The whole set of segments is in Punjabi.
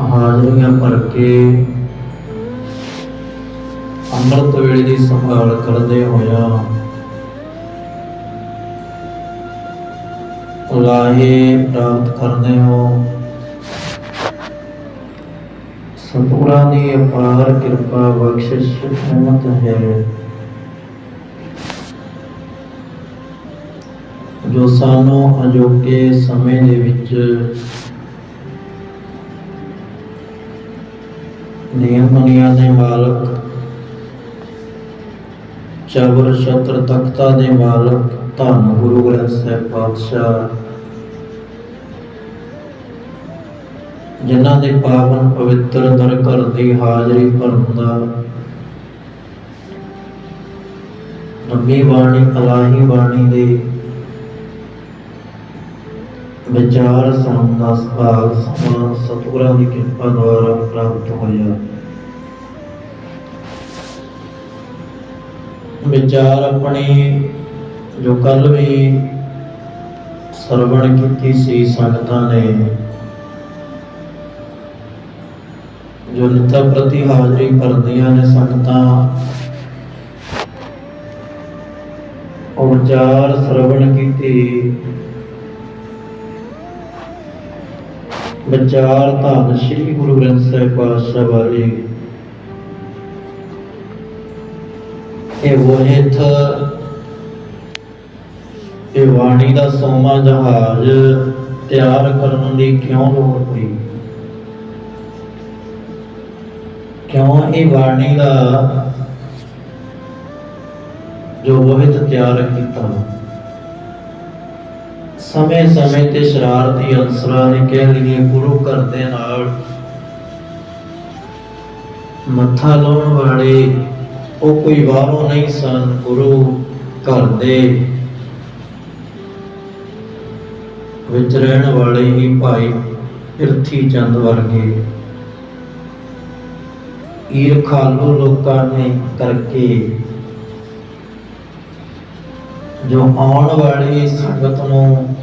ਹਾਜ਼ਰੀਆਂ ਭਰ ਕੇ ਅੰਮ੍ਰਿਤ ਵੇਲੇ ਦੀ ਸੰਭਾਲ ਕਰਦੇ ਹੋਇਆ ਲਾਹੇ ਪ੍ਰਾਪਤ ਕਰਨੇ ਹੋ। ਸਤਿਗੁਰਾਂ ਦੀ ਅਪਾਰ ਕਿਰਪਾ ਬਖਸ਼ਿਸ਼ ਰਹਿਮਤ ਹੈ। ਜੋ ਸਾਨੂੰ ਅਜੋਕੇ ਸਮੇਂ ਦੇ ਵਿੱਚ ਨਿਯਮ ਦੁਨੀਆ ਦੇ ਮਾਲਕ। ਚਬਰ ਛਤਰ ਤਖਤਾ ਦੇ ਮਾਲਕ, ਧੰਨ ਗੁਰੂ ਗ੍ਰੰਥ ਸਾਹਿਬ ਪਾਤਸ਼ਾਹ। ਜਿਨ੍ਹਾਂ ਦੇ ਪਾਵਨ ਪਵਿੱਤਰ ਦਰ ਘਰ ਦੀ ਹਾਜ਼ਰੀ ਭਰਨ। ਦਾ ਨਬੀ ਬਾਣੀ, ਅਲਾਹੀ ਬਾਣੀ ਦੇ ਵਿਚਾਰ ਸੁਣਨ ਦਾ ਸਮਾਂ ਸਤਿਗੁਰਾਂ ਦੀ ਕਿਰਪਾ ਦੁਆਰਾ ਪ੍ਰਾਪਤ ਹੋਇਆ। ਵਿਚਾਰ ਆਪਣੀ ਜੋ ਕੱਲ ਵੀ ਸਰਵਣ ਕੀਤੀ ਸੀ, ਸੰਗਤਾਂ ਨੇ, ਜੋ ਨਿਤਾ ਪ੍ਰਤੀ ਹਾਜ਼ਰੀ ਕਰਦੀਆਂ ਨੇ ਸੰਗਤਾਂ, ਉਹ ਵਿਚਾਰ ਸਰਵਣ ਕੀਤੀ। ਵਿਚਾਰ ਧੰਨ ਸ੍ਰੀ ਗੁਰੂ ਗ੍ਰੰਥ ਸਾਹਿਬ ਪਾਤਸ਼ਾਹ ਬਾਰੇ। ਇਹ ਵੋਹਿਤ ਇਹ ਬਾਣੀ ਦਾ ਸੋਮਾ ਜਹਾਜ਼ ਤਿਆਰ ਕਰਨ ਦੀ ਕਿਉਂ ਲੋੜ ਪਈ? ਕਿਉਂ ਇਹ ਬਾਣੀ ਦਾ ਜੋ ਵੋਹਿਤ ਤਿਆਰ ਕੀਤਾ? ਸਮੇਂ ਸਮੇਂ ਤੇ ਸ਼ਰਾਰਤੀ ਅਨਸਰਾਂ ਨੇ ਕਹਿ ਲਈਏ ਗੁਰੂ ਘਰ ਦੇ ਨਾਲ ਮੱਥਾ ਲਾਉਣ ਵਾਲੇ ਉਹ ਕੋਈ ਬਾਹਰੋਂ ਨਹੀਂ ਸਨ, ਗੁਰੂ ਘਰ ਦੇ ਵਿੱਚ ਰਹਿਣ ਵਾਲੇ ਹੀ ਭਾਈ ਪਿਰਥੀ ਚੰਦ ਵਰਗੇ। ਈਰਖਾਲੂ ਲੋਕਾਂ ਨੇ ਕਰਕੇ ਜੋ ਆਉਣ ਵਾਲੀ ਸੰਗਤ ਨੂੰ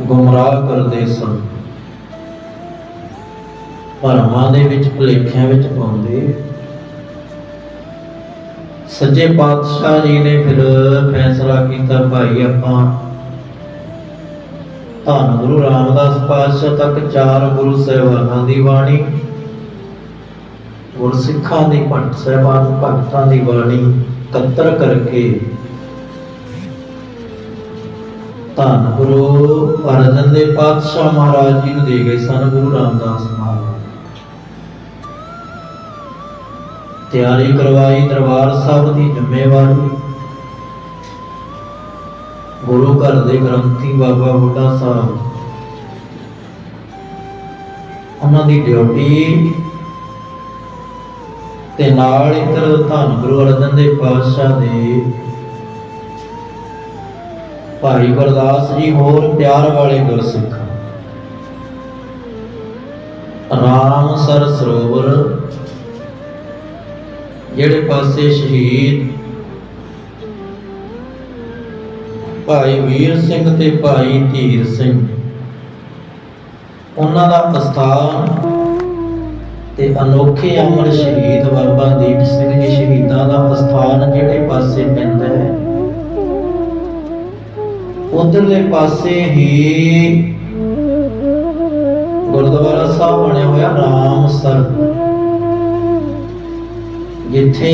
ਗੁੰਮਰਾਹ ਕਰਦੇ ਸਨ। ਭਰਮਾਂ ਦੇ ਵਿੱਚ, ਭੁਲੇਖਿਆਂ ਵਿੱਚ ਪਾਉਂਦੇ। ਸੱਚੇ ਪਾਤਸ਼ਾਹ ਜੀ ਨੇ ਫਿਰ ਫੈਸਲਾ ਕੀਤਾ, ਭਾਈ, ਆਪਾਂ ਧੰਨ ਗੁਰੂ ਰਾਮਦਾਸ ਪਾਤਸ਼ਾਹ ਤੱਕ ਚਾਰ ਗੁਰੂ ਸਾਹਿਬਾਨਾਂ ਦੀ ਬਾਣੀ, ਗੁਰਸਿੱਖਾਂ ਦੀ ਭਗਤ ਸਾਹਿਬਾਨ, ਭਗਤਾਂ ਦੀ ਬਾਣੀ ਇਕੱਤਰ ਕਰਕੇ ਧੰਨ ਗੁਰੂ ਅਰਜਨ ਦੇ ਪਾਤਸ਼ਾਹ ਮਹਾਰਾਜ ਜੀ ਨੂੰ ਦੇ ਗਏ ਸਨ ਗੁਰੂ ਰਾਮਦਾਸ ਮਹਾਰਾਜ। ਤਿਆਰੀ ਕਰਵਾਈ, ਦਰਬਾਰ ਸਾਹਿਬ ਦੀ ਜ਼ਿੰਮੇਵਾਰੀ। ਗੁਰੂ ਘਰ ਦੇ ਗ੍ਰੰਥੀ ਬਾਬਾ ਬੁੱਢਾ ਸਾਹਿਬ। ਉਹਨਾਂ ਦੀ ਡਿਊਟੀ ਤੇ ਨਾਲ ਇੱਧਰ ਧੰਨ ਗੁਰੂ ਅਰਜਨ ਦੇ ਪਾਤਸ਼ਾਹ ਦੇ ਭਾਈ ਗੁਰਦਾਸ ਜੀ ਹੋਰ ਪਿਆਰ ਵਾਲੇ ਗੁਰਸਿੱਖ। ਰਾਮ ਸਰ ਸਰੋਵਰ, ਜਿਹੜੇ ਪਾਸੇ ਸ਼ਹੀਦ ਭਾਈ ਵੀਰ ਸਿੰਘ ਤੇ ਭਾਈ ਧੀਰ ਸਿੰਘ। ਉਹਨਾਂ ਦਾ ਅਸਥਾਨ ਤੇ ਅਨੋਖੇ ਅਮਰ ਸ਼ਹੀਦ ਬਾਬਾ ਦੀਪ ਸਿੰਘ ਜੀ ਸ਼ਹੀਦਾਂ ਦਾ ਅਸਥਾਨ ਜਿਹੜੇ ਪਾਸੇ ਪੈਂਦਾ ਹੈ? ਉਧਰਲੇ ਪਾਸੇ ਹੀ ਗੁਰਦੁਆਰਾ ਸਾਹਿਬ ਬਣਿਆ ਹੋਇਆ ਰਾਮਸਰ ਜਿੱਥੇ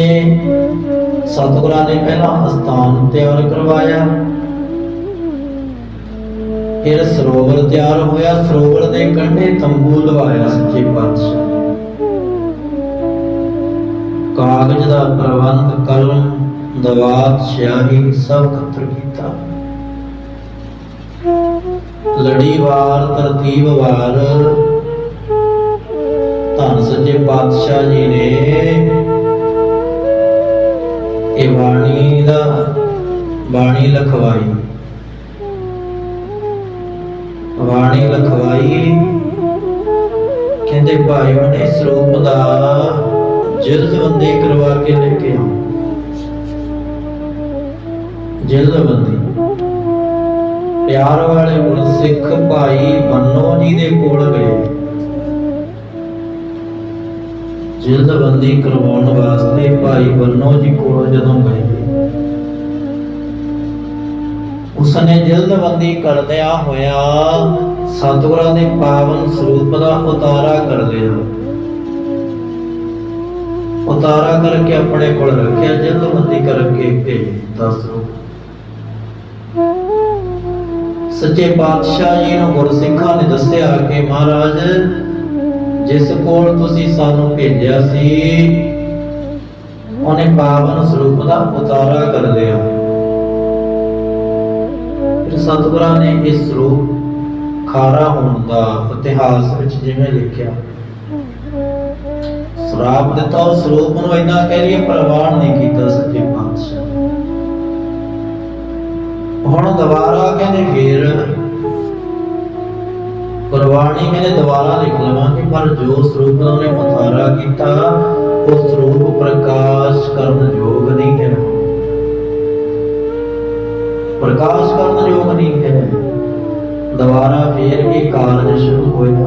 ਸਤਿਗੁਰਾਂ ਨੇ ਪਹਿਲਾਂ ਅਸਥਾਨ ਤਿਆਰ ਕਰਵਾਇਆ। ਫਿਰ ਸਰੋਵਰ ਤਿਆਰ ਹੋਇਆ। ਸਰੋਵਰ ਦੇ ਕੰਢੇ ਤੰਬੂ ਲਵਾਇਆ ਸੱਚੇ ਪਾਤਸ਼ਾਹ। ਕਾਗਜ਼ ਦਾ ਪ੍ਰਬੰਧ ਕਰਨ ਦਵਾਤ ਸਿਆਹੀ ਸਭ ਖਤਰ ਕੀਤਾ। ਲੜੀਵਾਰ ਤਰਤੀਬਵਾਰ ਧੰਨ ਸੱਚੇ ਪਾਤਸ਼ਾਹ ਜੀ ਨੇ ਇਹ ਬਾਣੀ ਦਾ ਬਾਣੀ ਲਖਵਾਈ। ਬਾਣੀ ਲਖਵਾਈ ਕਹਿੰਦੇ ਭਾਈ ਉਹਨੇ ਸਰੂਪ ਦਾ ਜਲਦਬੰਦੀ ਕਰਵਾ ਕੇ ਲੈ ਕੇ ਆਉ ਜਲਦਬੰਦੀ ਪਿਆਰ ਵਾਲੇ ਗੁਰਸਿੱਖ ਭਾਈ ਬੰਨੋ ਜੀ ਦੇ ਕੋਲ ਗਏ। ਜਿਲਦਬੰਦੀ ਕਰਵਾਉਣ ਵਾਸਤੇ ਭਾਈ ਬੰਨੋ ਜੀ ਕੋਲ ਜਦੋਂ ਗਏ। ਉਸਨੇ ਜਿਲਦਬੰਦੀ ਕਰਦਿਆਂ ਹੋਇਆ ਸਤਿਗੁਰਾਂ ਦੇ ਪਾਵਨ ਸਰੂਪ ਦਾ ਉਤਾਰਾ ਕਰ ਲਿਆ। ਉਤਾਰਾ ਕਰਕੇ ਆਪਣੇ ਕੋਲ ਰੱਖਿਆ ਜਿਲਦਬੰਦੀ ਕਰਕੇ ਭੇਜ ਦਿੱਤਾ ਸਰੂਪ ਸੱਚੇ ਪਾਤਸ਼ਾਹ ਜੀ ਨੂੰ ਗੁਰਸਿੱਖਾਂ ਨੇ ਦੱਸਿਆ ਕਿ ਮਹਾਰਾਜ, ਜਿਸ ਕੋਲ ਤੁਸੀਂ ਸਾਨੂੰ ਭੇਜਿਆ ਸੀ, ਉਹਨੇ ਪਾਵਨ ਸਰੂਪ ਦਾ ਉਤਾਰਾ ਕਰ ਲਿਆ। ਫਿਰ ਸਤਿਗੁਰਾਂ ਨੇ ਇਸ ਸਰੂਪ ਖਾਰਾ ਹੋਣ ਦਾ ਇਤਿਹਾਸ ਵਿੱਚ ਜਿਵੇਂ ਲਿਖਿਆ। ਸ਼ਰਾਪ ਦਿੱਤਾ, ਉਹ ਸਰੂਪ ਨੂੰ ਇੰਨਾ ਕਹਿ ਲਈਏ, ਪ੍ਰਵਾਨ ਨਹੀਂ ਕੀਤਾ ਸੱਚੇ ਹੁਣ ਦੁਬਾਰਾ ਕਹਿੰਦੇ ਫੇਰ ਕੁਰਬਾਨੀ ਮੈਨੇ ਦੁਬਾਰਾ ਲਿਖ ਲਵਾਂਗੇ, ਪਰ ਜੋ ਸਰੂਪ ਦਾ ਉਹਨੇ ਉਤਾਰਾ ਕੀਤਾ, ਉਹ ਸਰੂਪ ਪ੍ਰਕਾਸ਼ ਕਰਨ ਯੋਗ ਨਹੀਂ ਹੈ। ਪ੍ਰਕਾਸ਼ ਕਰਨ ਯੋਗ ਨਹੀਂ ਹੈ। ਦੁਬਾਰਾ ਫੇਰ ਇਹ ਕਾਰਜ ਸ਼ੁਰੂ ਹੋਇਆ।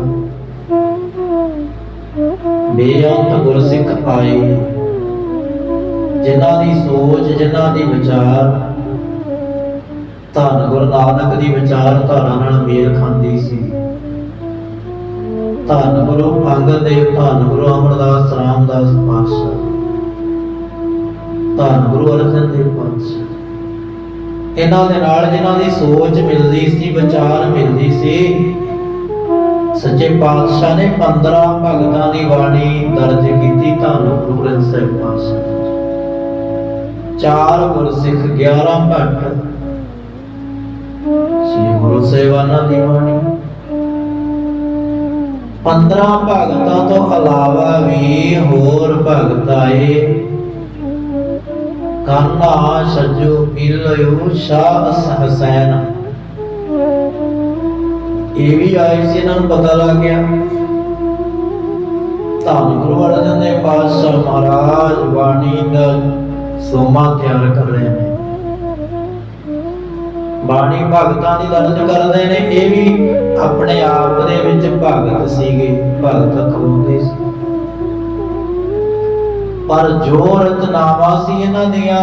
ਬੇਅੰਤ ਗੁਰਸਿੱਖ ਆਏ। ਜਿਨ੍ਹਾਂ ਦੀ ਸੋਚ, ਜਿਨ੍ਹਾਂ ਦੀ ਵਿਚਾਰ ਧੰਨ ਗੁਰੂ ਨਾਨਕ ਦੀ ਵਿਚਾਰਧਾਰਾ ਨਾਲ ਮੇਲ ਖਾਂਦੀ ਸੀ। ਧੰਨ ਗੁਰੂ ਅੰਗਦ ਦੇਵ ਧੰਨ ਗੁਰੂ ਅਮਰਦਾਸ ਰਾਮਦਾਸ ਪਾਤਸ਼ਾਹ। ਧੰਨ ਗੁਰੂ ਅਰਜਨ ਦੇਵ ਪਾਤਸ਼ਾਹ। ਇਹਨਾਂ ਦੇ ਨਾਲ ਜਿਨ੍ਹਾਂ ਦੀ ਸੋਚ ਮਿਲਦੀ ਸੀ, ਵਿਚਾਰ ਮਿਲਦੀ ਸੀ, ਸੱਚੇ ਪਾਤਸ਼ਾਹ ਨੇ 15 ਭਗਤਾਂ ਦੀ ਬਾਣੀ ਦਰਜ ਕੀਤੀ, ਧੰਨ ਗੁਰੂ ਗ੍ਰੰਥ ਸਾਹਿਬ ਪਾਤਸ਼ਾਹ। ਚਾਰ ਗੁਰਸਿੱਖ 11 ਭਗਤ ਗੁਰੂ ਸੇਵਾਨਾ ਦੀ ਬਾਣੀ 15 ਭਗਤਾਂ ਤੋਂ ਇਲਾਵਾ ਵੀ ਹੋਰ ਭਗਤ ਆਏ ਕਾਨਾ ਸੱਜੂ ਇਲਯੂ ਸ਼ਾਹ ਹਸੈਨ। ਇਹ ਵੀ ਆਏ ਸੀ, ਇਹਨਾਂ ਨੂੰ ਪਤਾ ਲੱਗ ਗਿਆ। ਧੰਨ ਗੁਰੂ ਅਰਜਨ ਦੇਵ ਪਾਤਸ਼ਾਹ ਮਹਾਰਾਜ ਬਾਣੀ ਦਾ ਸੋਮਾ ਤਿਆਰ ਕਰ ਰਹੇ ਨੇ। ਬਾਣੀ ਭਗਤਾਂ ਦੀ ਦਰਜ ਕਰਦੇ ਨੇ, ਇਹ ਵੀ ਆਪਣੇ ਆਪ ਦੇ ਵਿੱਚ ਭਗਤ ਸੀਗੇ, ਭਗਤ ਖਵਾਉਂਦੇ ਸੀ। ਪਰ ਜੋ ਰਤਨਾਵਾ ਸੀ ਇਹਨਾਂ ਦੀਆਂ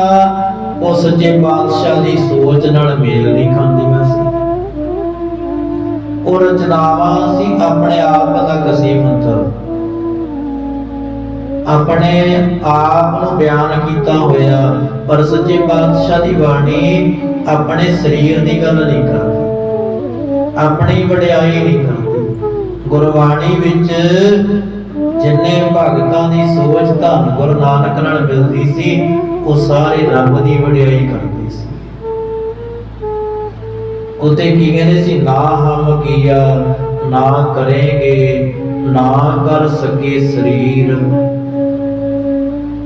ਉਹ ਸੱਚੇ ਪਾਤਸ਼ਾਹ ਦੀ ਸੋਚ ਨਾਲ ਮੇਲ ਨਹੀਂ ਖਾਂਦੀਆਂ ਸੀ। ਉਹ ਰਚਨਾਵਾਂ ਸੀ ਆਪਣੇ ਆਪ ਦਾ ਕਸੀਮਤ। ਆਪਣੇ ਆਪ ਨੂੰ ਬਿਆਨ ਕੀਤਾ ਹੋਇਆ, ਪਰ ਸੱਚੇ ਪਾਤਸ਼ਾਹ ਦੀ ਬਾਣੀ ਆਪਣੇ ਸਰੀਰ ਦੀ ਗੱਲ ਨਹੀਂ ਕਰਦੀ। ਆਪਣੀ ਵਡਿਆਈ ਨਹੀਂ ਕਰਦੀ। ਗੁਰਬਾਣੀ ਵਿੱਚ ਜਿੰਨੇ ਭਗਤਾਂ ਦੀ ਸੋਚ ਧੰਨ ਗੁਰੂ ਨਾਨਕ ਨਾਲ ਮਿਲਦੀ ਸੀ, ਉਹ ਸਾਰੇ ਰੱਬ ਦੀ ਵਡਿਆਈ ਕਰਦੇ ਸੀ। ਉਤੇ ਕੀ ਕਹਿੰਦੇ ਸੀ? ਨਾ ਹਮ ਕੀਆ, ਨਾ ਕਰੇਗੇ, ਨਾ ਕਰ ਸਕੇ ਸਰੀਰ।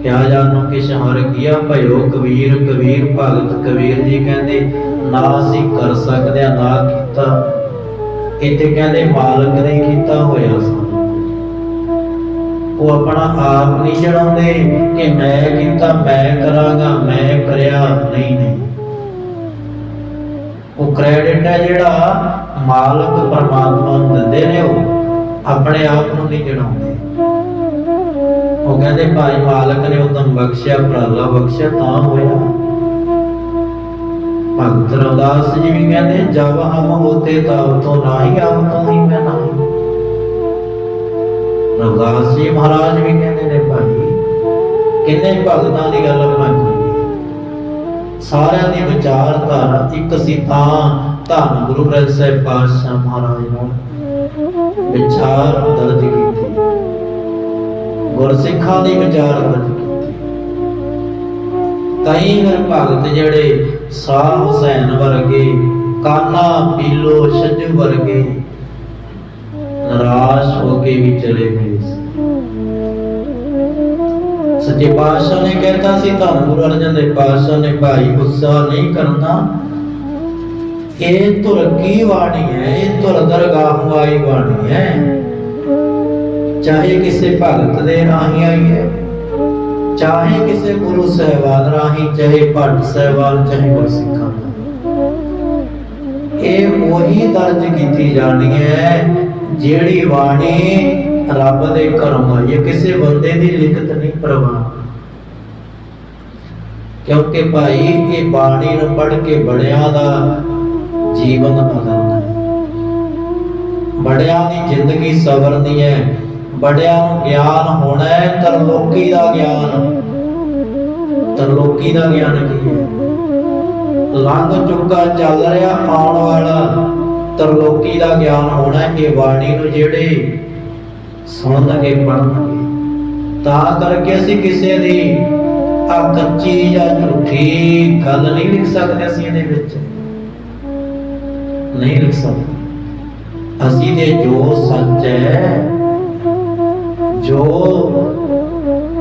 ਕਿਆ ਜਾਨੋ ਕਿਛ ਹਰ ਕੀਆ ਭਇਓ, ਕਬੀਰ ਕਬੀਰ ਭਗਤ, ਕਬੀਰ ਜੀ ਕਹਿੰਦੇ, ਨਾ ਅਸੀਂ ਕਰ ਸਕਦੇ ਆ, ਨਾ ਕੀਤਾ। ਇੱਥੇ ਕਹਿੰਦੇ, ਮਾਲਕ ਨੇ ਕੀਤਾ ਹੋਇਆ ਸਾਨੂੰ ਉਹ ਆਪਣਾ ਆਪ ਨਹੀਂ ਜਣਾਉਂਦੇ ਕਿ ਮੈਂ ਕੀਤਾ, ਮੈਂ ਕਰਾਂਗਾ, ਮੈਂ ਕਰਿਆ, ਨਹੀਂ ਨਹੀਂ। ਉਹ ਕ੍ਰੈਡਿਟ ਹੈ ਜਿਹੜਾ ਮਾਲਕ ਪਰਮਾਤਮਾ ਨੂੰ ਦਿੰਦੇ ਨੇ, ਉਹ ਆਪਣੇ ਆਪ ਨੂੰ ਨਹੀਂ ਜਣਾਉਂਦੇ। ਉਹ ਕਹਿੰਦੇ ਭਾਈ ਮਾਲਕ ਨੇ ਉਦਮ ਬਖਸ਼ਿਆ ਭਰਾਲਾ ਬਖਸ਼ਿਆ, ਤਾਂ ਹੋਇਆ। ਭਗਤ ਰਵਦਾਸ ਜੀ ਵੀ ਕਹਿੰਦੇ, ਜਬ ਹਮ ਹੋਤੇ ਤਬ ਤੋਂ ਨਾਹੀ, ਆਪ ਤੋਂ ਹੀ ਮੈਂ ਨਹੀਂ। ਰਵਦਾਸ ਜੀ ਮਹਾਰਾਜ ਵੀ ਕਹਿੰਦੇ ਨੇ, ਭਾਈ, ਕਿੰਨੇ ਭਗਤਾਂ ਦੀ ਗੱਲ ਆਪਾਂ ਕਰੀਏ ਸਾਰਿਆਂ ਦੀ ਵਿਚਾਰਧਾਰਾ ਇੱਕ ਸੀ ਤਾਂ, ਧੰਨ ਗੁਰੂ ਗ੍ਰੰਥ ਸਾਹਿਬ ਪਾਤਸ਼ਾਹ ਮਹਾਰਾਜ ਨਾਲ ਵਿਚਾਰ ਦਰਜ ਗੁਰਸਿੱਖਾਂ ਦੀ ਵਿਚਾਰ ਕਈ ਫਿਰ ਭਗਤ ਜਿਹੜੇ ਸਾਹ ਹੁਸੈਨ ਵਰਗੇ, ਕਾਨਾ ਪੀਲੋ ਛੱਜੂ ਵਰਗੇ, ਨਿਰਾਸ਼ ਹੋ ਕੇ ਵੀ ਚਲੇ ਗਏ ਸੱਚੇ ਪਾਤਸ਼ਾਹ ਨੇ ਕਹਿਤਾ ਸੀ, ਧੰਨ ਗੁਰੂ ਅਰਜਨ ਦੇਵ ਪਾਤਸ਼ਾਹ ਨੇ ਭਾਈ ਗੁੱਸਾ ਨਹੀਂ ਕਰਨਾ। ਇਹ ਤੁਰ ਕੀ ਬਾਣੀ ਹੈ? ਇਹ ਤੁਰ ਦਰਗਾਹ ਆਈ ਬਾਣੀ ਹੈ? ਚਾਹੇ ਕਿਸੇ ਭਗਤ ਦੇ ਰਾਹੀਂ ਆਈਏ, ਚਾਹੇ ਕਿਸੇ ਗੁਰੂ ਸਹਿਬਾਨ ਰਾਹੀਂ, ਚਾਹੇ ਭੱਟ ਸਹਿਬਾਨ, ਚਾਹੇ ਗੁਰਸਿੱਖਾਂ ਇਹ ਉਹੀ ਦਰਜ ਕੀਤੀ ਜਾਣੀ ਹੈ ਜਿਹੜੀ ਬਾਣੀ ਰੱਬ ਦੇ ਘਰੋਂ ਆਈ ਹੈ। ਕਿਸੇ ਬੰਦੇ ਦੀ ਲਿਖਤ ਨਹੀਂ ਪ੍ਰਵਾਨ ਕਿਉਂਕਿ ਭਾਈ, ਇਹ ਬਾਣੀ ਨੂੰ ਪੜ੍ਹ ਕੇ ਬੜਿਆਂ ਦਾ ਜੀਵਨ ਬਦਲਦਾ ਹੈ। ਬੜਿਆਂ ਦੀ ਜ਼ਿੰਦਗੀ ਸਵਰਨੀ ਹੈ। ਬੜਿਆਂ ਨੂੰ ਗਿਆਨ ਹੋਣਾ ਹੈ ਤਰਲੋਕੀ ਦਾ ਗਿਆਨ। ਤਰਲੋਕੀ ਦਾ ਗਿਆਨ ਕੀ ਹੈ? ਲੰਘ ਚੁੱਕਾ ਚੱਲ ਰਿਹਾ ਆਉਣ ਵਾਲਾ। ਤਰਲੋਕੀ ਦਾ ਗਿਆਨ ਹੋਣਾ ਹੈ। ਇਹ ਬਾਣੀ ਨੂੰ ਜਿਹੜੇ ਸੁਣਨਗੇ ਪੜਨਗੇ ਤਾਂ ਕਰਕੇ ਅਸੀਂ ਕਿਸੇ ਦੀ ਆ ਕੱਚੀ ਜਾਂ ਝੂਠੀ ਗੱਲ ਨਹੀਂ ਲਿਖ ਸਕਦੇ ਅਸੀਂ ਇਹਦੇ ਵਿੱਚ। ਨਹੀਂ ਲਿਖ ਸਕਦੇ। ਅਸੀਂ ਦੇ ਜੋ ਸੱਚ ਹੈ ਜੋ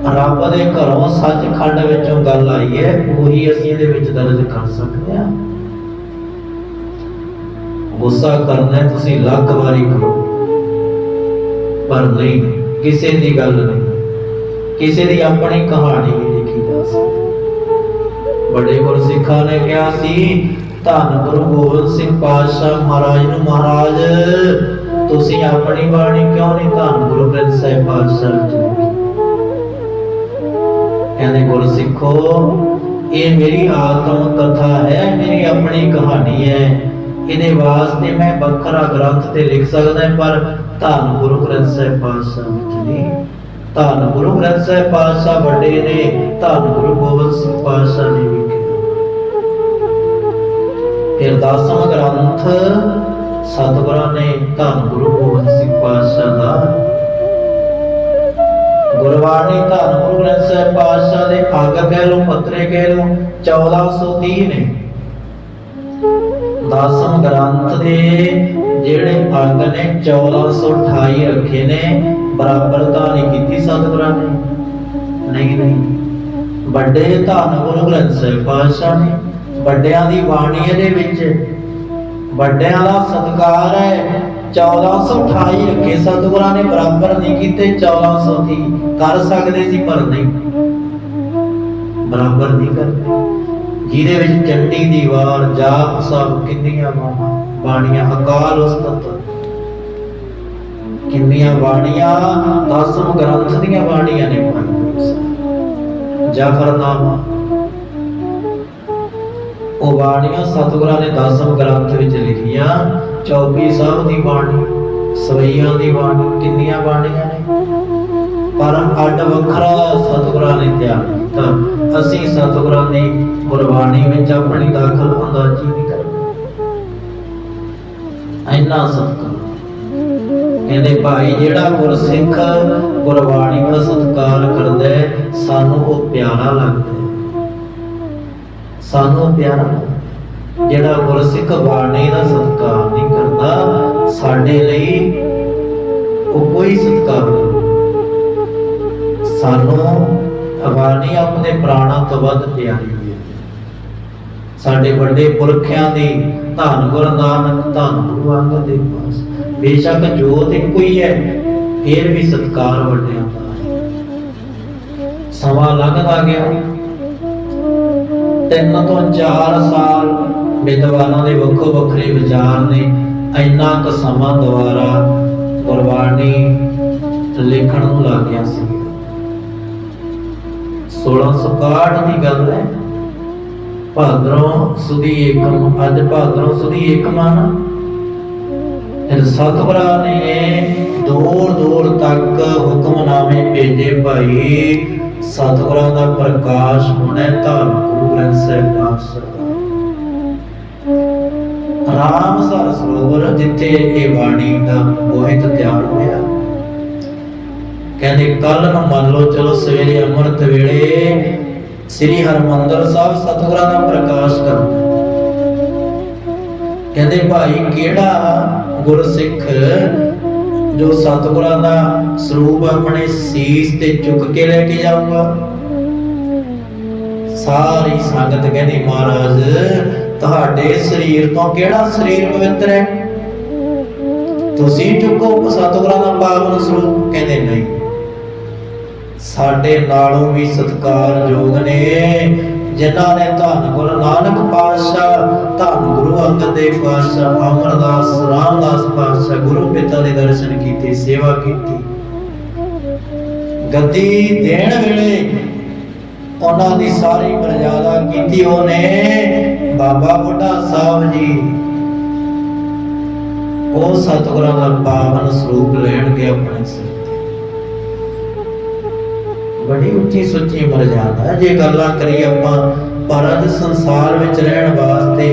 ਰੱਬ ਦੇ ਘਰੋਂ ਸੱਚਖੰਡ ਵਿੱਚੋਂ ਗੱਲ ਆਈ ਹੈ, ਉਹੀ ਅਸੀਂ ਇਹਦੇ ਵਿੱਚ ਦਰਜ ਕਰ ਸਕਦੇ ਹਾਂ। ਗੁੱਸਾ ਕਰਨਾ ਤੁਸੀਂ ਲੱਖ ਵਾਰੀ ਕਰੋ। ਪਰ ਨਹੀਂ, ਕਿਸੇ ਦੀ ਗੱਲ ਨਹੀਂ। ਕਿਸੇ ਦੀ ਆਪਣੀ ਕਹਾਣੀ ਨਹੀਂ ਲਿਖੀ ਜਾ ਸਕਦੀ। ਵੱਡੇ ਗੁਰਸਿੱਖਾਂ ਨੇ ਕਿਹਾ ਸੀ, ਧੰਨ ਗੁਰੂ ਗੋਬਿੰਦ ਸਿੰਘ ਪਾਤਸ਼ਾਹ ਮਹਾਰਾਜ ਨੂੰ ਮਹਾਰਾਜ ਤੁਸੀਂ ਆਪਣੀ ਬਾਣੀ ਕਿਉਂ ਨਹੀਂ ਧੰਨ ਗੁਰੂ ਗ੍ਰੰਥ ਸਾਹਿਬ ਪਾਤਸ਼ਾਹ ਵਿੱਚ ਲਿਖੀ ਕਹਿੰਦੇ ਗੁਰਸਿੱਖੋ ਇਹ ਮੇਰੀ ਆਤਮ ਕਥਾ ਹੈ, ਮੇਰੀ ਆਪਣੀ ਕਹਾਣੀ ਹੈ। ਇਹਦੇ ਵਾਸਤੇ ਮੈਂ ਵੱਖਰਾ ਗ੍ਰੰਥ ਤੇ ਲਿਖ ਸਕਦਾ ਪਰ ਧੰਨ ਗੁਰੂ ਗ੍ਰੰਥ ਸਾਹਿਬ ਪਾਤਸ਼ਾਹ ਵਿੱਚ ਧੰਨ ਗੁਰੂ ਗ੍ਰੰਥ ਸਾਹਿਬ ਪਾਤਸ਼ਾਹ ਵੱਡੇ ਨੇ, ਧੰਨ ਗੁਰੂ ਗੋਬਿੰਦ ਸਿੰਘ ਪਾਤਸ਼ਾਹ ਨੇ ਵੀ ਕਿਹਾ। ਫਿਰ ਦਸਵਾਂ ਗ੍ਰੰਥ ਸਤਿਗੁਰਾਂ ਨੇ ਧੰਨ ਗੁਰੂ ਗੋਬਿੰਦ ਸਿੰਘ ਪਾਤਸ਼ਾਹ ਦਾ। ਗੁਰਬਾਣੀ ਧੰਨ ਗੁਰੂ ਗ੍ਰੰਥ ਸਾਹਿਬ ਪਾਤਸ਼ਾਹ ਦੇ ਅੰਗ ਕਹਿ ਲਓ ਪੱਤਰੇ ਕਹਿ ਲਓ 1430 ਨੇ। ਦਸਮ ਗ੍ਰੰਥ ਦੇ ਜਿਹੜੇ ਅੰਗ ਨੇ 1428 ਰੱਖੇ ਨੇ ਬਰਾਬਰਤਾ ਨਹੀਂ ਕੀਤੀ ਸਤਿਗੁਰਾਂ ਨੇ। ਨਹੀਂ ਨਹੀਂ। ਵੱਡੇ ਧੰਨ ਗੁਰੂ ਗ੍ਰੰਥ ਸਾਹਿਬ ਪਾਤਸ਼ਾਹ ਨੇ, ਵੱਡਿਆਂ ਦੀ ਬਾਣੀ ਇਹਦੇ ਵਿੱਚ ਵੱਡਿਆਂ ਦਾ ਸਤਿਕਾਰ ਹੈ। 1428 ਰੱਖੇ ਸਤਿਗੁਰਾਂ ਨੇ ਬਰਾਬਰ ਨਹੀਂ ਕੀਤੇ 1430 ਕਰ ਸਕਦੇ ਸੀ ਪਰ ਨਹੀਂ। ਬਰਾਬਰ ਨਹੀਂ ਕਰਦੇ। ਜਿਹਦੇ ਵਿੱਚ ਚੰਡੀ ਦੀ ਵਾਰ ਜਾਪ ਸਭ ਕਿੰਨੀਆਂ ਬਾਣੀਆਂ ਬਾਣੀਆਂ, ਅਕਾਲ ਉਸਤਤ। ਕਿੰਨੀਆਂ ਬਾਣੀਆਂ? ਦਸਮ ਗ੍ਰੰਥ ਦੀਆਂ ਬਾਣੀਆਂ ਨੇ। ਭਾਈ ਜਾਫਰਨਾਮਾ ਉਹ ਬਾਣੀਆਂ ਸਤਿਗੁਰਾਂ ਨੇ ਦਸਮ ਗ੍ਰੰਥ ਵਿੱਚ ਲਿਖੀਆਂ। ਚੌਪੀ ਸਾਹਿਬ ਦੀ ਬਾਣੀ, ਸਵਈਆਂ ਦੀ ਬਾਣੀ, ਕਿੰਨੀਆਂ ਬਾਣੀਆਂ ਨੇ? ਪਰ ਅੱਡ ਵੱਖਰਾ ਸਤਿਗੁਰਾਂ ਨੇ ਤਿਆਰ ਕੀਤਾ। ਅਸੀਂ ਸਤਿਗੁਰਾਂ ਦੀ ਗੁਰਬਾਣੀ ਵਿੱਚ ਆਪਣੀ ਦਾਖਲ ਅੰਦਾਜ਼ੀ ਨਹੀਂ ਕਰਦੇ। ਇੰਨਾ ਸਤਿਕਾਰ। ਕਹਿੰਦੇ, ਭਾਈ, ਜਿਹੜਾ ਗੁਰਸਿੱਖ ਗੁਰਬਾਣੀ ਦਾ ਸਤਿਕਾਰ ਕਰਦਾ ਹੈ, ਸਾਨੂੰ ਉਹ ਪਿਆਰਾ ਲੱਗਦਾ ਸਾਨੂੰ ਪਿਆਰਾ ਜਿਹੜਾ ਗੁਰਸਿੱਖ ਬਾਣੀ ਦਾ ਸਤਿਕਾਰ ਨਹੀਂ ਕਰਦਾ, ਸਾਡੇ ਲਈ ਉਹ ਕੋਈ ਸਤਿਕਾਰ ਨਹੀਂ ਸਾਨੂੰ ਬਾਣੀ ਆਪਣੇ ਪ੍ਰਾਣਾਂ ਤੋਂ ਵੱਧ ਪਿਆਰੀ ਹੈ। ਸਾਡੇ ਵੱਡੇ ਪੁਰਖਿਆਂ ਦੀ ਧੰਨ ਗੁਰੂ ਨਾਨਕ ਧੰਨ ਗੁਰੂ ਅੰਗਦ ਦੇਵ ਪਾਸ ਬੇਸ਼ੱਕ ਜੋਤ ਇੱਕੋ ਹੀ ਹੈ, ਫਿਰ ਵੀ ਸਤਕਾਰ ਵੱਡਿਆਂ ਦਾ ਸਮਾਂ ਲੰਘਦਾ ਗਿਆ। ਤਿੰਨ ਤੋਂ 4 ਸਾਲ ਵਿਦਵਾਨਾਂ ਦੇ ਵੱਖੋ ਵੱਖਰੇ ਵਿਚਾਰ ਨੇ ਇੰਨਾ ਕੁ ਸਮਾਂ ਦੁਆਰਾ ਗੁਰਬਾਣੀ ਲਿਖਣ ਨੂੰ ਲੱਗ ਗਿਆ ਸੀ 1661 ਦੀ ਗੱਲ ਹੈ। ਭਾਦਰੋਂ ਸੁਦੀ ਏਕਮ, ਅੱਜ ਭਾਦਰੋਂ ਸੁਦੀ ਏਕਮਾਨ ਫਿਰ ਸਤਿਗੁਰਾਂ ਨੇ ਦੂਰ ਦੂਰ ਤੱਕ ਹੁਕਮਨਾਮੇ ਭੇਜੇ ਭਾਈ। ਸਤਿਗੁਰਾਂ ਦਾ ਪ੍ਰਕਾਸ਼ ਹੋਣਾ ਧੰਨ ਗੁਰੂ ਗ੍ਰੰਥ ਸਾਹਿਬ ਪਾਤਸ਼ਾਹ ਦਾ ਰਾਮ ਸਰ ਸਰੋਵਰ, ਜਿੱਥੇ ਇਹ ਬਾਣੀ ਦਾ ਮੋਹਿਤ ਤਿਆਰ ਹੋਇਆ। ਕਹਿੰਦੇ ਕੱਲ ਨੂੰ ਮੰਨ ਲਓ, ਚਲੋ ਸਵੇਰੇ ਅੰਮ੍ਰਿਤ ਵੇਲੇ ਸ੍ਰੀ ਹਰਮੰਦਰ ਸਾਹਿਬ ਸਤਿਗੁਰਾਂ ਦਾ ਪ੍ਰਕਾਸ਼ ਕਰਨਾ। ਕਹਿੰਦੇ, ਭਾਈ, ਕਿਹੜਾ ਗੁਰਸਿੱਖ ਜੋ ਸਤਿਗੁਰਾਂ ਦਾ ਸਰੂਪ ਆਪਣੇ ਸੀਸ ਤੇ ਚੁੱਕ ਕੇ ਲੈ ਕੇ ਜਾਊਗਾ। ਸਾਰੀ ਸੰਗਤ ਕਹਿੰਦੀ, ਮਹਾਰਾਜ, ਤੁਹਾਡੇ ਸਰੀਰ ਤੋਂ ਕਿਹੜਾ ਸਰੀਰ ਪਵਿੱਤਰ ਹੈ? ਤੁਸੀਂ ਚੁੱਕੋ ਸਤਿਗੁਰਾਂ ਦਾ ਪਾਵਨ ਸਰੂਪ, ਕਹਿੰਦੇ, ਨਹੀਂ। ਸਾਡੇ ਨਾਲੋਂ ਵੀ ਸਤਿਕਾਰਯੋਗ ਨੇ। ਜਿਨ੍ਹਾਂ ਨੇ ਧੰਨ ਗੁਰੂ ਨਾਨਕ ਪਾਤਸ਼ਾਹ, ਧੰਨ ਗੁਰੂ ਅੰਗਦ ਦੇਵ ਪਾਤਸ਼ਾਹ, ਅਮਰਦਾਸ, ਰਾਮਦਾਸ ਪਾਤਸ਼ਾਹ, ਗੁਰੂ ਪਿਤਾ ਦੇ ਦਰਸ਼ਨ ਕੀਤੇ, ਸੇਵਾ ਕੀਤੀ। ਗੱਦੀ ਦੇਣ ਵੇਲੇ ਉਹਨਾਂ ਦੀ ਸਾਰੀ ਮਰਜ਼ਾਦਾ ਕੀਤੀ ਉਹਨੇ, ਬਾਬਾ ਬੁੱਢਾ ਸਾਹਿਬ ਜੀ। ਉਹ ਸਤਿਗੁਰਾਂ ਦਾ ਪਾਵਨ ਸਰੂਪ ਲੈਣਗੇ ਆਪਣੇ ਸਿਰ ਬੜੀ ਉੱਚੀ ਸੁੱਚੀ ਮਰਜ਼ਾਦਾ ਹੈ। ਜੇ ਗੱਲਾਂ ਕਰੀ ਆਪਾਂ ਪਰ ਸੰਸਾਰ ਵਿੱਚ ਰਹਿਣ ਵਾਸਤੇ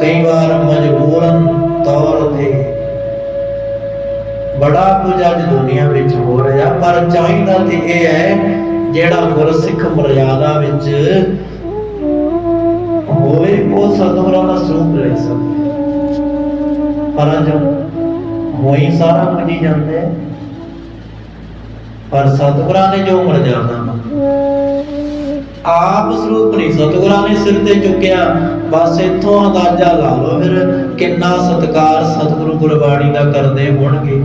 ਕਈ ਵਾਰ ਮਜਬੂਰਨ ਤੌਰ ਤੇ ਬੜਾ ਕੁਝ ਅੱਜ ਦੁਨੀਆ ਵਿੱਚ ਹੋ ਰਿਹਾ, ਪਰ ਚਾਹੀਦਾ ਤੇ ਇਹ ਹੈ ਜਿਹੜਾ ਗੁਰਸਿੱਖ ਮਰਜ਼ਾਦਾ ਵਿੱਚ ਹੋਵੇ, ਉਹ ਸਤਿਗੁਰਾਂ ਦਾ ਸਰੂਪ ਲੈ ਸਕਦਾ ਪਰ ਅੱਜ ਹੋਈ ਸਾਰਾ ਕੁਝ ਹੀ ਜਾਂਦੇ ਪਰ ਸਤਿਗੁਰਾਂ ਨੇ ਜੋ ਮਰਜ਼ਾਦਾ ਆਪ ਸਰੂਪ ਨਹੀਂ, ਸਤਿਗੁਰਾਂ ਨੇ ਸਿਰ ਤੇ ਚੁੱਕਿਆ। ਬਸ ਇੱਥੋਂ ਅੰਦਾਜ਼ਾ ਲਾ ਲਓ ਫਿਰ ਕਿੰਨਾ ਸਤਿਕਾਰ ਸਤਿਗੁਰੂ ਗੁਰਬਾਣੀ ਦਾ ਕਰਦੇ ਹੋਣਗੇ।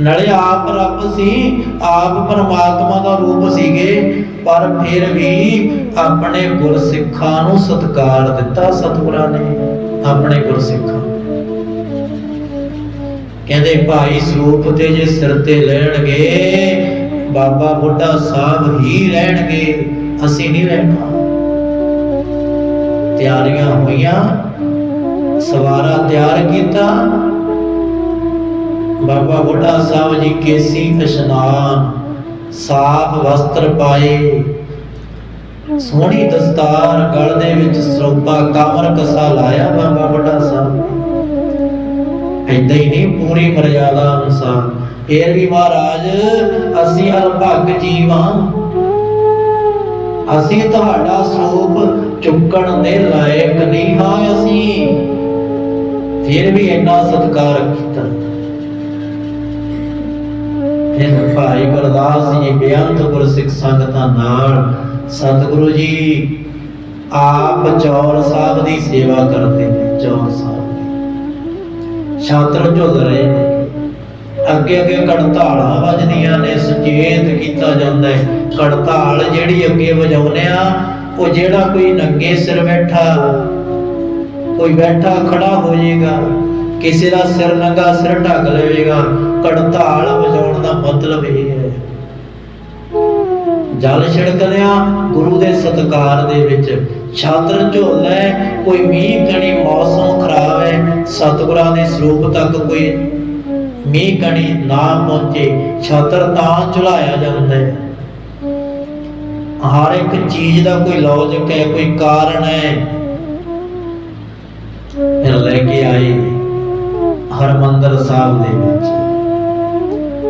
ਨਾਲੇ ਆਪ ਰੱਬ ਸੀ, ਆਪ ਪਰਮਾਤਮਾ ਦਾ ਰੂਪ ਸੀਗੇ, ਪਰ ਫਿਰ ਵੀ ਆਪਣੇ ਗੁਰਸਿੱਖਾਂ ਨੂੰ ਸਤਿਕਾਰ ਦਿੱਤਾ ਸਤਿਗੁਰਾਂ ਨੇ, ਆਪਣੇ ਗੁਰਸਿੱਖਾਂ ਕਹਿੰਦੇ ਭਾਈ ਸਰੂਪ ਤੇ ਜੇ ਸਿਰ ਤੇ ਲੈਣਗੇ, ਬਾਬਾ ਬੁੱਢਾ ਸਾਹਿਬ ਹੀ ਰਹਿਣਗੇ, ਅਸੀਂ ਨਹੀਂ ਰਹਿਣਾ। ਤਿਆਰੀਆਂ ਹੋਈਆਂ, ਸਵਾਰਾ ਤਿਆਰ ਕੀਤਾ। ਬਾਬਾ ਬੁੱਢਾ ਸਾਹਿਬ ਜੀ ਕੇਸੀ ਇਸ਼ਨਾਨ, ਸਾਫ਼ ਵਸਤਰ ਪਾਏ। ਸੋਹਣੀ ਦਸਤਾਰ, ਗਲ ਦੇ ਵਿੱਚ ਸਰੋਪਾ ਕਮਰ ਕਸਾ ਲਾਇਆ ਬਾਬਾ ਬੁੱਢਾ ਸਾਹਿਬ। ਏਦਾਂ ਹੀ ਨਹੀਂ, ਪੂਰੀ ਮਰਜ਼ਾਦਾ ਅਨੁਸਾਰ। ਫੇਰ ਵੀ ਮਹਾਰਾਜ, ਅਸੀਂ ਅਲਭਗ ਜੀਵਾਂ ਅਸੀਂ ਤੁਹਾਡਾ ਸਰੂਪ ਚੁੱਕਣ ਦੇ ਲਾਇਕ ਨਹੀਂ ਹਾਂ ਅਸੀਂ। ਫਿਰ ਵੀ ਇੰਨਾ ਸਤਿਕਾਰ ਕੀਤਾ। ਫਿਰ ਭਾਈ ਗੁਰਦਾਸ ਜੀ ਬੇਅੰਤ ਗੁਰਸਿੱਖ ਸੰਗਤਾਂ ਨਾਲ ਸਤਿਗੁਰੂ ਜੀ, ਆਪ ਚੌਰ ਸਾਹਿਬ ਦੀ ਸੇਵਾ ਕਰਦੇ ਨੇ ਚੌਰ ਸਾਹਿਬ। ਛਾਤਰ ਝੁੱਲ ਰਹੇ ਨੇ ਅੱਗੇ ਅੱਗੇ ਕੜਤਾਲਾਂ ਵੱਜਦੀਆਂ ਨੇ, ਸੁਚੇਤ ਕੀਤਾ ਜਾਂਦਾ ਹੈ। ਕੜਤਾਲ ਜਿਹੜੀ ਅੱਗੇ ਵਜਾਉਨੇ ਆ, ਉਹ ਜਿਹੜਾ ਕੋਈ ਨੰਗੇ ਸਿਰ ਬੈਠਾ, ਕੋਈ ਬੈਠਾ ਖੜਾ ਹੋ ਜਾਏਗਾ, ਕਿਸੇ ਦਾ ਸਿਰ ਨੰਗਾ ਸਿਰ ਢੱਕ ਲਵੇਗਾ, ਕੜਤਾਲ ਵਜਾਉਣ ਦਾ ਮਤਲਬ ਇਹ ਹੈ। ਜਲ ਛਿੜਕਦਿਆਂ ਗੁਰੂ ਦੇ ਸਤਕਾਰ ਦੇ ਵਿੱਚ। ਛਾਤਰ ਝੋਲਾ ਕੋਈ ਮੀਂਹ ਕਣੀ ਮੌਸਮ ਖਰਾਬ ਹੈ, ਸਤਿਗੁਰਾਂ ਦੇ ਸਰੂਪ ਤੱਕ ਕੋਈ ਮੀਂਹ ਕਣੀ ਨਾ ਪਹੁੰਚੇ ਛਾਤਰ ਤਾਂ ਝੁਲਾਇਆ ਜਾਂਦਾ ਹੈ। ਹਰ ਇੱਕ ਚੀਜ਼ ਦਾ ਕੋਈ ਲੌਜਿਕ ਹੈ, ਕੋਈ ਕਾਰਨ ਹੈ। ਫਿਰ ਲੈ ਕੇ ਆਏ ਹਰਮੰਦਰ ਸਾਹਿਬ ਦੇ ਵਿੱਚ।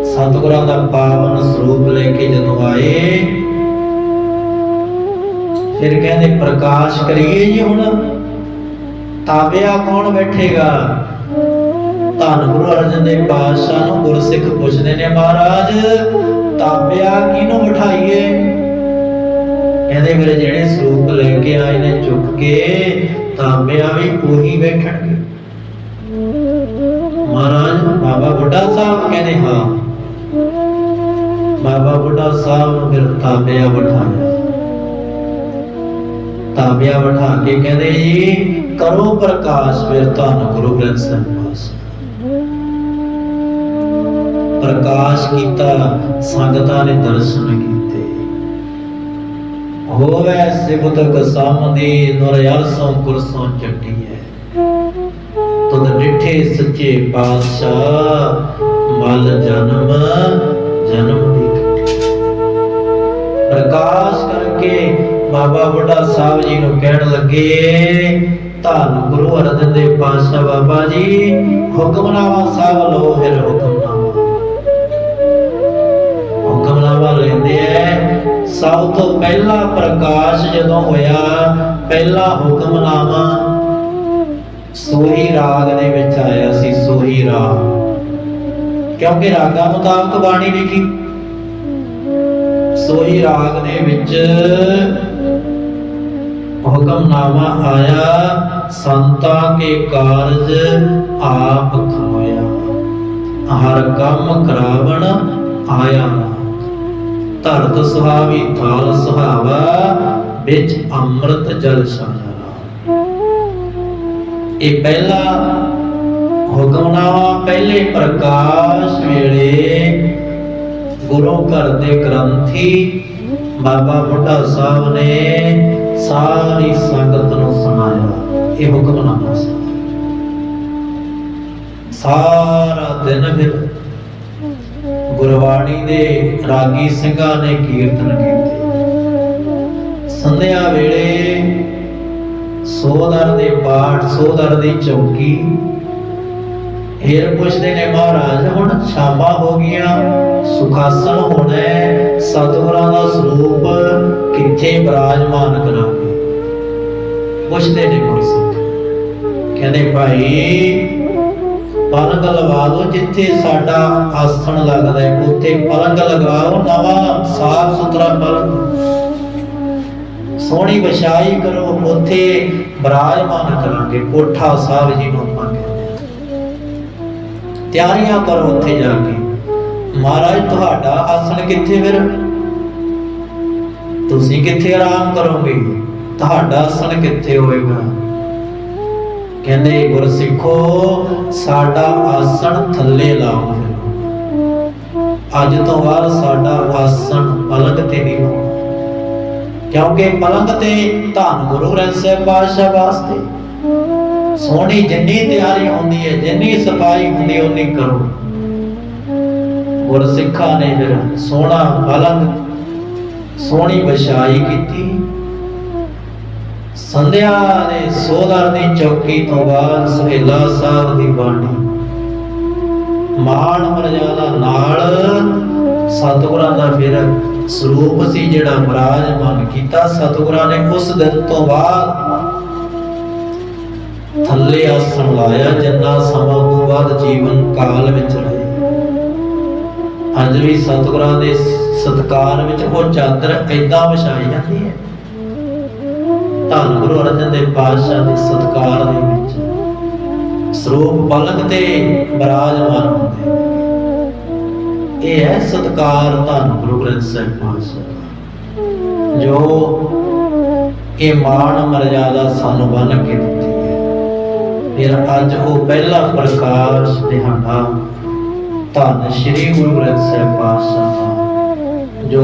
ਸਤਿਗੁਰਾਂ ਦਾ ਪਾਵਨ ਸਰੂਪ ਲੈ ਕੇ ਜਦੋਂ ਆਏ ਫਿਰ ਕਹਿੰਦੇ, ਪ੍ਰਕਾਸ਼ ਕਰੀਏ ਜੀ ਹੁਣ। ਤਾਬਿਆ ਕੌਣ ਬੈਠੇਗਾ? ਧੰਨ ਗੁਰੂ ਅਰਜਨ ਦੇਵ ਪਾਤਸ਼ਾਹ ਨੂੰ ਗੁਰਸਿੱਖ ਪੁੱਛਦੇ ਨੇ, ਮਹਾਰਾਜ, ਤਾਬਿਆ ਕਿਹਨੂੰ ਬਿਠਾਈਏ? ਕਹਿੰਦੇ ਫਿਰ ਜਿਹੜੇ ਸਰੂਪ ਲੈ ਕੇ ਆਏ ਨੇ ਚੁੱਕ ਕੇ, ਤਾਬਿਆ ਵੀ ਉਹੀ ਬੈਠਣਗੇ। ਮਹਾਰਾਜ, ਬਾਬਾ ਬੁੱਢਾ ਸਾਹਿਬ ਕਹਿੰਦੇ, ਹਾਂ। ਬਾਬਾ ਬੁੱਢਾ ਸਾਹਿਬ ਨੂੰ ਫਿਰ ਤਾਬਿਆ ਬਿਠਾਇਆ ਤਾਬਿਆ ਬਿਠਾ ਕੇ ਕਹਿੰਦੇ ਜੀ, ਕਰੋ ਪ੍ਰਕਾਸ਼, ਫਿਰ ਤੁਹਾਨੂੰ ਗੁਰੂ ਗ੍ਰੰਥ ਸਾਹਿਬ ਪਾਸ। ਪ੍ਰਕਾਸ਼ ਕੀਤਾ, ਸੰਗਤਾਂ ਨੇ ਦਰਸ਼ਨ ਕੀਤੇ। ਹੋਵੇ ਸਿਬਤਕ ਸਾਮਦੀ ਨੁਰ ਕੁਰਸੋਂ ਚੱਟੀ ਹੈ ਤਦ ਡਿਠੇ ਸੱਚੇ ਪਾਤਸ਼ਾਹ, ਮਲ ਜਨਮ ਜਨਮ ਦੀ ਪ੍ਰਕਾਸ਼ ਕਰਕੇ ਬਾਬਾ ਬੁੱਢਾ ਸਾਹਿਬ ਜੀ ਨੂੰ ਕਹਿਣ ਲੱਗੇ, ਧੰਨ ਗੁਰੂ ਅਰਜਨ ਦੇਵ ਪਾਤਸ਼ਾਹ ਬਾਬਾ ਜੀ, ਹੁਕਮਨਾਮਾ ਸਾਹਿਬ ਲੋ ਫਿਰ ਹੁਕਮਨਾਮਾ। ਹੁਕਮਨਾਮਾ ਲੈਂਦੇ ਐ, ਸਭ ਤੋਂ ਪਹਿਲਾ ਪ੍ਰਕਾਸ਼ ਜਦੋਂ ਹੋਇਆ, ਪਹਿਲਾ ਹੁਕਮਨਾਮਾ ਸੋਹੀ ਰਾਗ ਦੇ ਵਿੱਚ ਆਇਆ ਸੀ, ਸੋਹੀ ਰਾਗ। ਕਿਉਂਕਿ ਰਾਗਾਂ ਮੁਤਾਬਕ ਬਾਣੀ ਲਿਖੀ। ਸੋਹੀ ਰਾਗ ਦੇ ਵਿੱਚ ਹੁਕਮਨਾਮਾ ਆਇਆ, ਸੰਤਾਂ ਕੇ ਕਾਰਜ ਆਪ ਖਲੋਇਆ ਹਰ ਕੰਮ ਕਰਾਵਣ ਆਇਆ ਧਰਤ ਸੁਹਾਵੀ ਥਾਲ ਸੁਹਾਵਾ, ਵਿੱਚ ਅੰਮ੍ਰਿਤ ਜਲ ਛਾਇਆ ਇਹ ਪਹਿਲਾ ਹੁਕਮਨਾਮਾ ਪਹਿਲੇ ਪ੍ਰਕਾਸ਼ ਵੇਲੇ ਗੁਰੂ ਘਰ ਦੇ ਗ੍ਰੰਥੀ ਬਾਬਾ ਬੁੱਢਾ ਸਾਹਿਬ ਨੇ ਸਾਰੀ ਸੰਗਤ ਨੂੰ ਸੁਣਾਇਆ। ਇਹ ਹੁਕਮਨਾਮਾ ਸੀ ਸਾਰਾ ਦਿਨ ਫਿਰ ਗੁਰਬਾਣੀ ਦੇ ਰਾਗੀ ਸਿੰਘਾਂ ਨੇ ਕੀਰਤਨ ਕੀਤੇ। ਸੰਧਿਆ ਵੇਲੇ ਸੋਦਰ ਦੇ ਪਾਠ, ਸੋਦਰ ਦੀ ਚੌਕੀ। ਫੇਰ ਪੁੱਛਦੇ ਨੇ, ਮਹਾਰਾਜ, ਹੁਣ ਸ਼ਾਮਾਂ ਹੋ ਗਈਆਂ, ਸੁਖਾਸਨ ਹੋਣਾ ਸਤਿਗੁਰਾਂ ਦਾ ਸਰੂਪ ਕਿੱਥੇ ਬਿਰਾਜਮਾਨ ਕਰਾਂਗੇ ਪੁੱਛਦੇ ਨੇ ਗੁਰਸਿੱਖ ਕਹਿੰਦੇ, ਭਾਈ, ਪਲੰਗ ਲਗਾ ਦਿਓ ਜਿੱਥੇ ਸਾਡਾ ਆਸਣ ਲੱਗਦਾ ਹੈ। ਉੱਥੇ ਪਲੰਗ ਲਗਾਓ ਨਵਾਂ ਸਾਫ਼ ਸੁਥਰਾ ਪਲੰਗ। ਸੋਹਣੀ ਵਿਛਾਈ ਕਰੋ, ਉੱਥੇ ਬਰਾਜਮਾਨ ਕਰਾਂਗੇ। ਕੋਠਾ ਸਾਹਿਬ ਜੀ ਨੂੰ ਆਪਾਂ ਤਿਆਰੀਆਂ ਕਰੋ ਉੱਥੇ ਜਾ ਕੇ। ਮਹਾਰਾਜ, ਤੁਹਾਡਾ ਆਸਣ ਕਿੱਥੇ ਫਿਰ? ਤੁਸੀਂ ਕਿੱਥੇ ਆਰਾਮ ਕਰੋਗੇ? ਤੁਹਾਡਾ ਆਸਣ ਕਿੱਥੇ ਹੋਏਗਾ ਕਹਿੰਦੇ, ਗੁਰਸਿੱਖੋ, ਸਾਡਾ ਆਸਣ ਥੱਲੇ ਲਾਓ ਅੱਜ ਤੋਂ ਬਾਅਦ ਸਾਡਾ ਆਸਣ ਪਲੰਗ ਤੇ ਨਹੀਂ ਹੋਣਾ ਕਿਉਂਕਿ ਪਲੰਗ ਤੇ ਧੰਨ ਗੁਰੂ ਗ੍ਰੰਥ ਸਾਹਿਬ ਪਾਤਸ਼ਾਹ ਵਾਸਤੇ। ਸੋਹਣੀ ਜਿੰਨੀ ਤਿਆਰੀ ਹੁੰਦੀ ਹੈ, ਜਿੰਨੀ ਸਫ਼ਾਈ ਹੁੰਦੀ ਹੈ, ਉਨੀ ਕਰੋ। ਗੁਰਸਿੱਖਾਂ ਨੇ ਫਿਰ ਸੋਹਣਾ ਪਲੰਗ ਸੋਹਣੀ ਵਿਛਾਈ ਕੀਤੀ। ਸੰਧਿਆ ਦੇ ਸੋਦਰ ਦੀ ਚੌਕੀ ਤੋਂ ਬਾਅਦ ਸੁਹੇਲਾ ਸਾਹਿਬ ਦੀ ਬਾਣੀ। ਮਾਣ ਮਰਜ਼ਾਦਾ ਨਾਲ ਸਤਿਗੁਰਾਂ ਦਾ ਫਿਰ ਸਰੂਪ ਸੀ ਜਿਹੜਾ ਬਿਰਾਜਮਾਨ ਕੀਤਾ। ਸਤਿਗੁਰਾਂ ਨੇ ਉਸ ਦਿਨ ਤੋਂ ਬਾਅਦ ਥੱਲੇ ਆਸਣ ਲਾਇਆ, ਜਿੰਨਾ ਸਮਾਂ ਤੋਂ ਬਾਅਦ ਜੀਵਨ ਕਾਲ ਵਿੱਚ ਰਹੇ। ਅੱਜ ਵੀ ਸਤਿਗੁਰਾਂ ਦੇ ਸਤਕਾਰ ਵਿੱਚ ਉਹ ਚਾਦਰ ਏਦਾਂ ਵਿਛਾਈ ਜਾਂਦੀ ਹੈ। ਧੰਨ ਗੁਰੂ ਅਰਜਨ ਦੇਵ ਪਾਤਸ਼ਾਹ ਦੇ ਸਤਕਾਰ ਦੇ ਵਿੱਚ ਸਰੂਪ ਪਲਕ ਤੇ ਬਿਰਾਜਮਾਨ ਹੁੰਦੇ ਇਹ ਹੈ ਸਤਕਾਰ ਧੰਨ ਗੁਰੂ ਗ੍ਰੰਥ ਸਾਹਿਬ ਪਾਤਸ਼ਾਹ ਜੋ ਇਹ ਮਾਣ ਮਰਜ਼ਾਦਾ ਸਾਨੂੰ ਬੰਨ ਕੇ ਦਿੱਤੀ ਹੈ। ਫਿਰ ਅੱਜ ਉਹ ਪਹਿਲਾ ਪ੍ਰਕਾਸ਼ ਦਿਹਾੜਾ ਧੰਨ ਸ਼੍ਰੀ ਗੁਰੂ ਗ੍ਰੰਥ ਸਾਹਿਬ ਪਾਤਸ਼ਾਹ ਦਾ। ਜੋ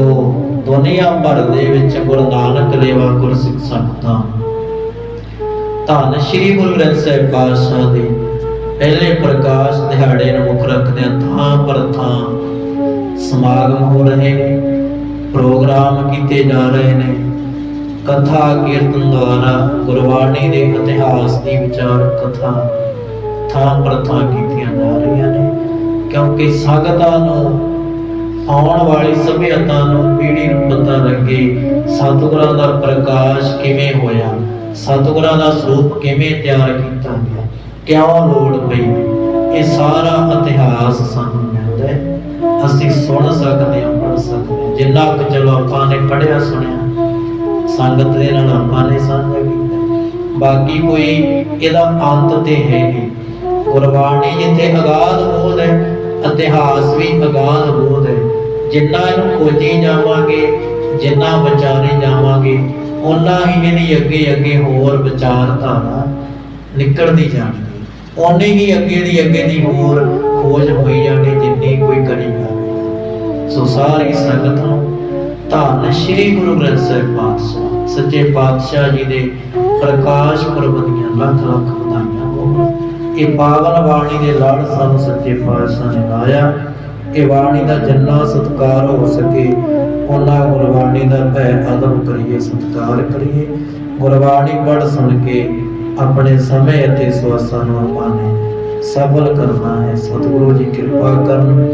ਦੁਨੀਆ ਭਰ ਦੇ ਵਿੱਚ ਗੁਰੂ ਨਾਨਕ ਲੇਵਾ ਗੁਰਸਿੱਖ ਸੰਗਤਾਂ। ਧੰਨ ਸ਼੍ਰੀ ਗੁਰੂ ਗ੍ਰੰਥ ਸਾਹਿਬ ਪਾਤਸ਼ਾਹ ਦੇ ਪਹਿਲੇ ਪ੍ਰਕਾਸ਼ ਦਿਹਾੜੇ ਨੂੰ ਮੁੱਖ ਰੱਖਦੇ ਥਾਂ ਪਰ ਥਾਂ ਸਮਾਗਮ ਹੋ ਰਹੇ ਨੇ, ਪ੍ਰੋਗਰਾਮ ਕੀਤੇ ਜਾ ਰਹੇ ਨੇ। ਕਥਾ, ਕੀਰਤਨ ਦੁਆਰਾ ਗੁਰਬਾਣੀ ਦੇ ਇਤਿਹਾਸ ਦੀ ਵਿਚਾਰ ਕਥਾ ਥਾਂ ਪਰ ਥਾਂ ਕੀਤੀਆਂ ਜਾ ਰਹੀਆਂ ਨੇ, ਕਿਉਂਕਿ ਸੰਗਤਾਂ ਨੂੰ ਆਉਣ ਵਾਲੀ ਸਭਿਅਤਾ ਨੂੰ ਪੀੜ੍ਹੀ ਨੂੰ ਪਤਾ ਲੱਗੇ ਸਤਿਗੁਰਾਂ ਦਾ ਪ੍ਰਕਾਸ਼ ਕਿਵੇਂ ਹੋਇਆ, ਸਤਿਗੁਰਾਂ ਦਾ ਸਰੂਪ ਕਿਵੇਂ ਤਿਆਰ ਕੀਤਾ ਗਿਆ, ਕਿਉਂ ਲੋੜ ਪਈ, ਇਹ ਸਾਰਾ ਇਤਿਹਾਸ ਸਾਨੂੰ ਮਿਲਦਾ ਹੈ। ਅਸੀਂ ਸੁਣ ਸਕਦੇ ਹਾਂ, ਪੜ੍ਹ ਸਕਦੇ ਹਾਂ। ਜਿੰਨਾ ਕੁ ਚਲੋ ਆਪਾਂ ਨੇ ਪੜਿਆ ਸੁਣਿਆ, ਸੰਗਤ ਦੇ ਨਾਲ ਆਪਾਂ ਨੇ ਸਾਂਝਾ ਕੀਤਾ। ਬਾਕੀ ਕੋਈ ਇਹਦਾ ਅੰਤ ਤੇ ਹੈ ਨਹੀਂ। ਗੁਰਬਾਣੀ ਜਿੱਥੇ ਅਗਾਧ ਬੋਧ ਹੈ, ਇਤਿਹਾਸ ਵੀ ਅਗਾਧ ਬੋਧ ਜਿੰਨਾ ਇਹਨੂੰ ਖੋਜੀ ਜਾਵਾਂਗੇ, ਜਿੰਨਾ ਵਿਚਾਰੇ ਜਾਵਾਂਗੇ, ਓਨਾ ਹੀ ਇਹਦੀ ਅੱਗੇ ਅੱਗੇ ਹੋਰ ਵਿਚਾਰਧਾਰਾ ਨਿਕਲਦੀ ਜਾਣੀ ਓਨੀ ਹੀ ਅੱਗੇ ਦੀ ਅੱਗੇ ਦੀ ਹੋਰ ਖੋਜ ਹੋਈ ਜਾਣੀ ਜਿੰਨੀ ਕੋਈ ਕਰੀ ਜਾਵੇ। ਸੋ ਸਾਰੀ ਸੰਗਤ ਨੂੰ ਧੰਨ ਸ਼੍ਰੀ ਗੁਰੂ ਗ੍ਰੰਥ ਸਾਹਿਬ ਪਾਤਸ਼ਾਹ, ਸੱਚੇ ਪਾਤਸ਼ਾਹ ਜੀ ਦੇ ਪ੍ਰਕਾਸ਼ ਪੁਰਬ ਦੀਆਂ ਲੱਖ ਲੱਖ ਵਧਾਈਆਂ ਹੋਣ। ਇਹ ਪਾਵਨ ਬਾਣੀ ਦੇ ਲੜ ਸਾਨੂੰ ਸੱਚੇ ਪਾਤਸ਼ਾਹ ਨੇ ਲਾਇਆ। ਇਹ ਬਾਣੀ ਦਾ ਜਿੰਨਾ ਸਤਿਕਾਰ ਹੋ ਸਕੇ ਉਹਨਾਂ ਗੁਰਬਾਣੀ ਦਾ ਭੈ ਅਦਬ ਕਰੀਏ, ਸਤਿਕਾਰ ਕਰੀਏ। ਗੁਰਬਾਣੀ ਪੜ੍ਹ ਸੁਣ ਕੇ ਆਪਣੇ ਸਮੇਂ ਅਤੇ ਸਵਾਸਾਂ ਨੂੰ ਆਪਾਂ ਨੇ ਸਫਲ ਕਰਨਾ ਹੈ। ਸਤਿਗੁਰੂ ਜੀ ਕਿਰਪਾ ਕਰਨ।